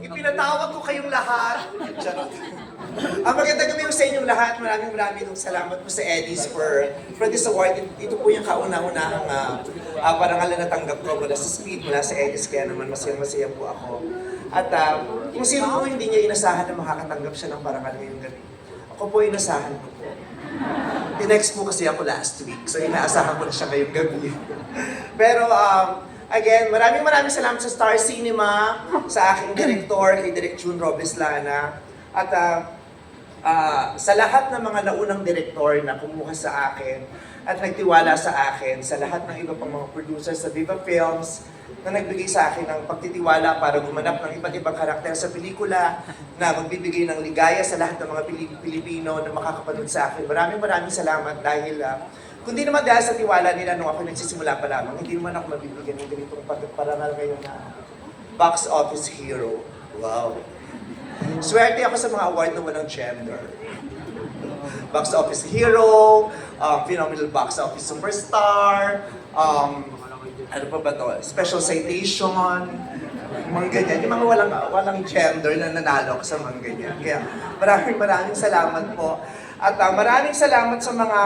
Ipinatawag ko kayong lahat. Ang magandang gabi sa inyong lahat. Maraming maraming salamat po sa Eddies for, for this award. Ito po yung kauna-unahang uh, uh, parangalan na tanggap ko mula sa Speed, mula sa Eddies. Kaya naman masaya-masaya po ako. At uh, kung sino po hindi niya inasahan na makakatanggap siya ng parangal ngayong gabi. Ako po inasahan ko po. Tinext po kasi ako last week, so inaasahan ko na siya ngayong gabi. Pero um, again, maraming maraming salamat sa Star Cinema, sa aking director, kay Direk June Robles Lana, at ah, ah, sa lahat ng mga naunang direktor na kumuha sa akin at nagtiwala sa akin, sa lahat ng iba pang mga producers sa Viva Films, na nagbigay sa akin ng pagtitiwala para gumanap ng iba't ibang karakter sa pelikula, na magbibigay ng ligaya sa lahat ng mga Pili- Pilipino na makakapanood sa akin. Maraming maraming salamat dahil ah, kundi naman dahil sa tiwala nila nung ako nagsisimula pa lamang, hindi naman ako mabibigyan ng ganitong parangal ngayon na box office hero. Wow. Swerte ako sa mga award na walang gender. Box office hero, um, phenomenal box office superstar, um, ano pa ba to? Special citation, mga ganyan. Yung mga walang, walang gender na nanalo ko sa mga ganyan. Kaya maraming maraming salamat po. At uh, maraming salamat sa mga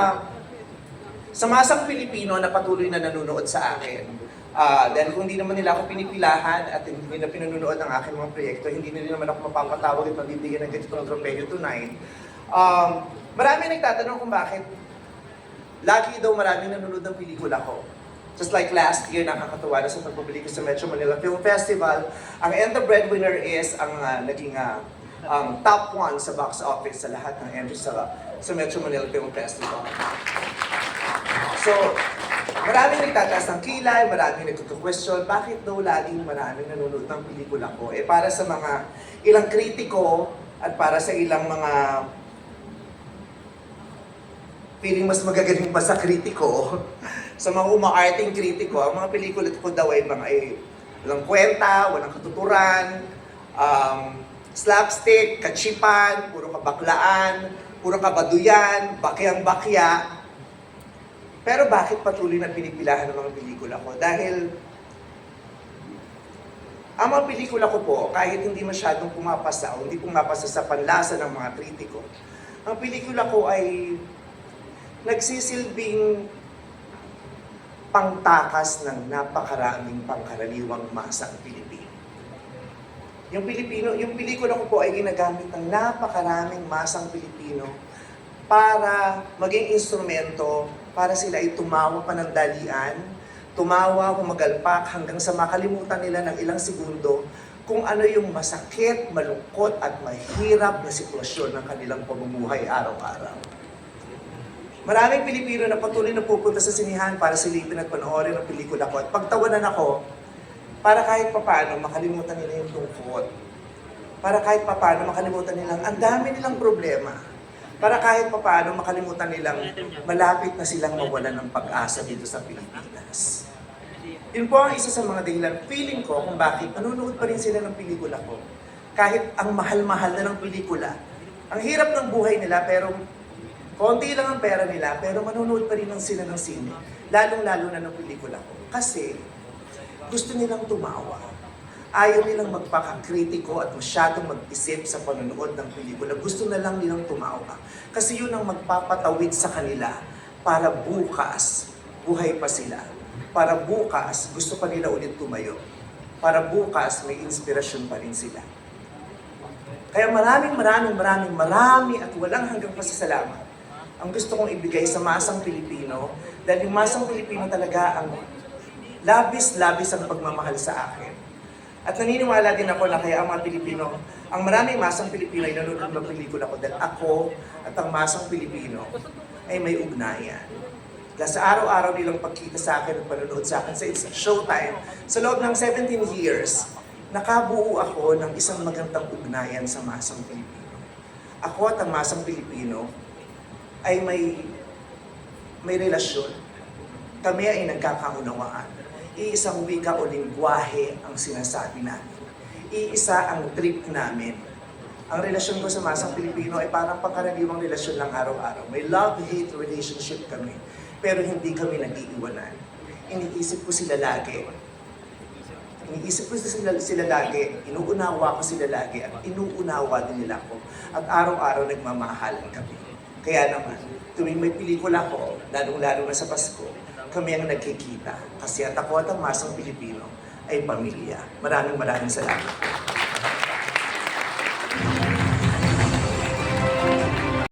sa masang Pilipino na patuloy na nanonood sa akin. Ah, dahil kung hindi naman nila ako pinipilahan at hindi nila pinununood ng aking mga proyekto, hindi nila naman ako mapapatawag at mabibigyan ng ganitong tropeyo tonight. Um, marami nagtatanong kung bakit lagi daw maraming nanonood ng pelikula ko. Just like last year, nakakatuwa na sa pagpabili ko sa Metro Manila Film Festival, ang And the Breadwinner is ang ah, naging ah, ang top one sa box office sa lahat ng entries sa, sa Metro Manila Film Festival. So, maraming nagtataas ng kilay, maraming nagtutu-question, bakit daw laging maraming nanonood ng pelikula ko? Eh, para sa mga ilang kritiko at para sa ilang mga feeling mas magagaling pa sa kritiko, sa mga umaarting kritiko, ang mga pelikula ko daw ay mga ay walang kwenta, walang katuturan, um, slapstick, kachipan, puro kabaklaan, puro kabaduyan, bakyang-bakya. Pero bakit patuloy na pinipilahan ng mga pelikula ko? Dahil ang mga pelikula ko po, kahit hindi masyadong pumapasa o hindi pumapasa sa panlasa ng mga kritiko, ang pelikula ko ay nagsisilbing pangtakas ng napakaraming pangkaraniwang masang Pilipino. Yung Pilipino, yung pelikula ko po ay ginagamit ng napakaraming masang Pilipino para maging instrumento para sila ay tumawa pa ng dalian, tumawa, humagalpak hanggang sa makalimutan nila ng ilang segundo kung ano yung masakit, malungkot at mahirap na sitwasyon ng kanilang pamumuhay araw-araw. Maraming Pilipino na patuloy na pupunta sa sinihan para silipin at panoorin ang pelikula ko at pagtawanan ako para kahit papano makalimutan nila yung lungkot. Para kahit papano makalimutan nilang ang dami nilang problema. Para kahit papano makalimutan nilang malapit na silang mawalan ng pag-asa dito sa Pilipinas. Yun po ang isa sa mga dahilan, feeling ko kung bakit nanonood pa rin sila ng pelikula ko. Kahit ang mahal-mahal na ng pelikula. Ang hirap ng buhay nila pero konti lang ang pera nila pero manonood pa rin ng sila ng sine. Lalong-lalo na ng pelikula ko. Kasi gusto nilang tumawa. Ayaw nilang magpakakritiko at masyadong mag-isip sa panonood ng pelikula. Gusto na lang nilang tumawa. Kasi yun ang magpapatawid sa kanila para bukas, buhay pa sila. Para bukas, gusto pa nila ulit tumayo. Para bukas, may inspirasyon pa rin sila. Kaya maraming maraming maraming marami at walang hanggang pasasalamat ang gusto kong ibigay sa masang Pilipino dahil yung masang Pilipino talaga ang labis-labis ang pagmamahal sa akin. At naniniwala din ako na kaya ang mga Pilipino, ang maraming masang Pilipino ay nanonood ng pelikula ko dahil ako at ang masang Pilipino ay may ugnayan. Dahil sa araw-araw nilang pagkita sa akin at panonood sa akin sa isang showtime, sa loob ng 17 years, nakabuo ako ng isang magandang ugnayan sa masang Pilipino. Ako at ang masang Pilipino ay may may relasyon. Kami ay nagkakaunawaan. Iisang wika o lingwahe ang sinasabi namin. Iisa ang trip namin. ang relasyon ko sa masang Pilipino ay parang pangkaraniwang relasyon lang araw-araw. May love-hate relationship kami, pero hindi kami nag-iiwanan. Iniisip ko sila lagi. Iniisip ko sila, sila lagi, inuunawa ko sila lagi, at inuunawa din nila ako. At araw-araw nagmamahalan kami. Kaya naman, tuwing may pelikula ko, lalong-lalo na sa Pasko, kami ang nagkikita. Kasi at ako at ang masang Pilipino ay pamilya. Maraming maraming salamat.